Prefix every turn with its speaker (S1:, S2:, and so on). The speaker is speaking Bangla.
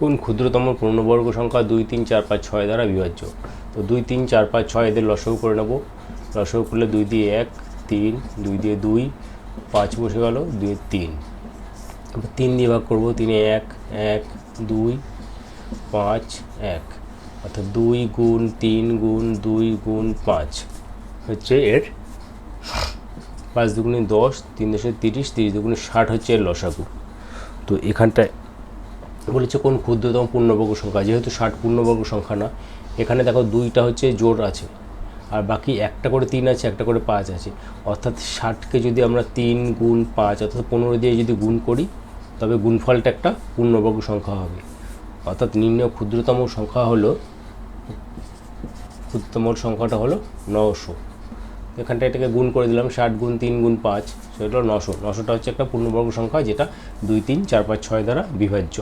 S1: কোন ক্ষুদ্রতম পূর্ণবর্গ সংখ্যা দুই, তিন, চার, পাঁচ, ছয় দ্বারা বিভাজ্য। তো দুই, তিন, চার, পাঁচ, ছয় এদের লসও করে নেব। লসও করলে দুই দিয়ে এক, তিন, দুই দিয়ে দুই, পাঁচ বসে গেল, দুই তিন। তিন দিয়ে ভাগ করব, তিনে এক এক, দুই, পাঁচ, এক। অর্থাৎ দুই গুণ তিন গুণ দুই গুণ পাঁচ হচ্ছে এর পাঁচ দুগুণে দশ, তিন দশে তিরিশ তিরিশ দুগুণে ষাট হচ্ছে এর লসাগু। তো এখানটায় বলেছে কোন ক্ষুদ্রতম পূর্ণবর্গ সংখ্যা, যেহেতু ষাট পূর্ণবর্গ সংখ্যা না। এখানে দেখো দুইটা হচ্ছে জোর আছে আর বাকি একটা করে তিন আছে, একটা করে পাঁচ আছে। অর্থাৎ ষাটকে যদি আমরা তিন গুণ পাঁচ, অর্থাৎ পনেরো দিয়ে যদি গুণ করি, তবে গুণফলটা একটা পূর্ণবর্গ সংখ্যা হবে। অর্থাৎ নির্ণয় ক্ষুদ্রতম সংখ্যা হলো, ক্ষুদ্রতম সংখ্যাটা হলো নশো। এখানটা এটাকে গুণ করে দিলাম, ষাট গুণ তিন গুণ পাঁচ, সেটা হলো নশো। নশোটা হচ্ছে একটা পূর্ণবর্গ সংখ্যা, যেটা দুই, তিন, চার, পাঁচ, ছয় দ্বারা বিভাজ্য।